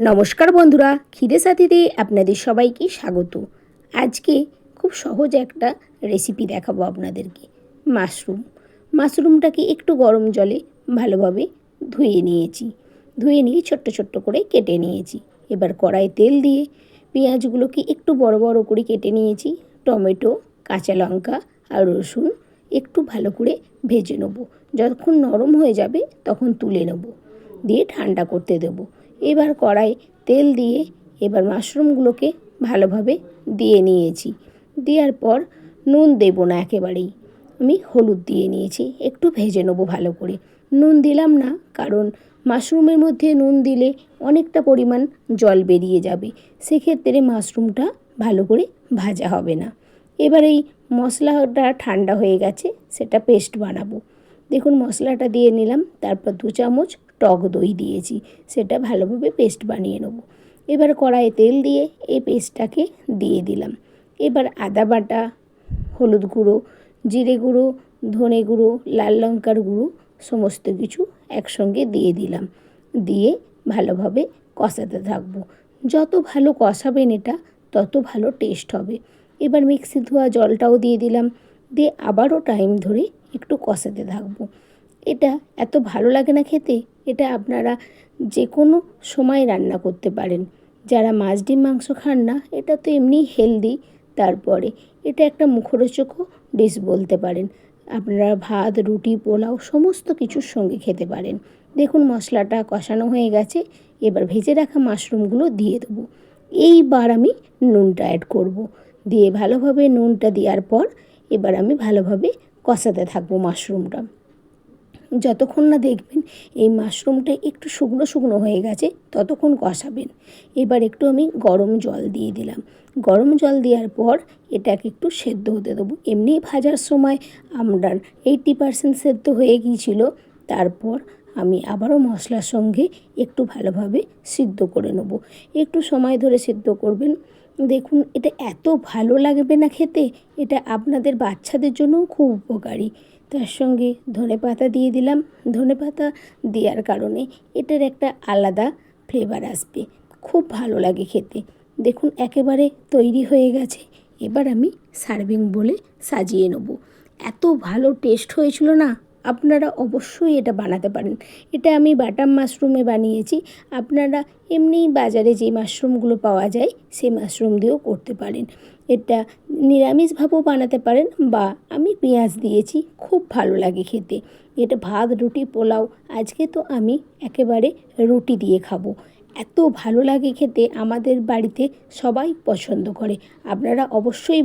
নমস্কার বন্ধুরা খিদে সাথীতে আপনাদের সবাইকে স্বাগত। আজকে খুব সহজ একটা রেসিপি দেখাবো আপনাদেরকে মাশরুম মাশরুমটাকে একটু গরম জলে ভালোভাবে ধুয়ে নিয়েছি। ধুয়ে নিয়ে ছোট্ট ছোট্ট করে কেটে নিয়েছি। এবার কড়াই তেল দিয়ে পেঁয়াজগুলোকে একটু বড় বড় করে কেটে নিয়েছি। টমেটো, কাঁচা লঙ্কা আর রসুন একটু ভালো করে ভেজে নেব। যতক্ষণ নরম হয়ে যাবে তখন তুলে নেব। দিয়ে ঠান্ডা করতে দেবো। এবার কড়াই তেল দিয়ে এবার মাশরুমগুলোকে ভালোভাবে দিয়ে নিয়েছি। দেওয়ার পর নুন দেবো না একেবারেই। আমি হলুদ দিয়ে নিয়েছি, একটু ভেজে নেব ভালো করে। নুন দিলাম না, কারণ মাশরুমের মধ্যে নুন দিলে অনেকটা পরিমাণ জল বেরিয়ে যাবে। সেক্ষেত্রে মাশরুমটা ভালো করে ভাজা হবে না। এবার এই মশলাটা ঠান্ডা হয়ে গেছে, সেটা পেস্ট বানাবো। দেখুন, মশলাটা দিয়ে নিলাম, তারপর দু চামচ টক দই দিয়েছি, সেটা ভালোভাবে পেস্ট বানিয়ে নেব। এবার কড়াইয়ে তেল দিয়ে এই পেস্টটাকে দিয়ে দিলাম। এবার আদা বাটা, হলুদ গুঁড়ো, জিরে গুঁড়ো, ধনে গুঁড়ো, লাল লঙ্কার গুঁড়ো, সমস্ত কিছু একসঙ্গে দিয়ে দিলাম। দিয়ে ভালোভাবে কষাতে থাকব। যত ভালো কষাবেন এটা, তত ভালো টেস্ট হবে। এবার মিক্সি ধোয়া জলটাও দিয়ে দিলাম। দিয়ে আবারও টাইম ধরে একটু কষাতে থাকব। এটা এত ভালো লাগে না খেতে, এটা আপনারা যে কোনো সময় রান্না করতে পারেন। যারা মাছ ডিম, মাংস খান না, এটা তো এমনি হেলদি তারপরে এটা একটা মুখরোচকও ডিশ বলতে পারেন। আপনারা ভাত, রুটি, পোলাও সমস্ত কিছুর সঙ্গে খেতে পারেন। দেখুন মশলাটা কষানো হয়ে গেছে, এবার ভেজে রাখা মাশরুমগুলো দিয়ে দেবো। এইবার আমি নুনটা অ্যাড করব। দিয়ে ভালোভাবে নুনটা দেওয়ার পর এবার আমি ভালোভাবে কষাতে থাকব মাশরুমটা। যতক্ষণ না দেখবেন এই মাশরুমটা একটু শুকনো শুকনো হয়ে গেছে, ততক্ষণ কষাবেন। এবার একটু আমি গরম জল দিয়ে দিলাম। গরম জল দেওয়ার পর এটাকে একটু সেদ্ধ হতে দেবো। এমনি ভাজার সময় আমরা এইটি পারসেন্ট সেদ্ধ হয়ে গিয়েছিল, তারপর আমি আবারও মশলার সঙ্গে একটু ভালোভাবে সিদ্ধ করে নেব। একটু সময় ধরে সিদ্ধ করবেন। দেখুন, এটা এত ভালো লাগবে না খেতে, এটা আপনাদের বাচ্চাদের জন্যও খুব উপকারী। তার সঙ্গে ধনে পাতা দিয়ে দিলাম। ধনে পাতা দেওয়ার কারণে এটার একটা আলাদা ফ্লেভার আসবে। খুব ভালো লাগে খেতে। দেখুন, একেবারে তৈরি হয়ে গেছে। এবার আমি সার্ভিং বলে সাজিয়ে নেব। এত ভালো টেস্ট হয়েছিল না? আপনারা অবশ্যই এটা বানাতে পারেন। এটা আমি বাটাম মাশরুমে বানিয়েছি। আপনারা এমনিই বাজারে যে মাশরুমগুলো পাওয়া যায়, সেই মাশরুম দিয়েও করতে পারেন। এটা নিরামিষভাবেও বানাতে পারেন বা আমি পেঁয়াজ দিয়েছি, খুব ভালো লাগে খেতে। এটা ভাত, রুটি, পোলাও, আজকে তো আমি একেবারে রুটি দিয়ে খাব। এত ভালো লাগে খেতে, আমাদের বাড়িতে সবাই পছন্দ করে। আপনারা অবশ্যই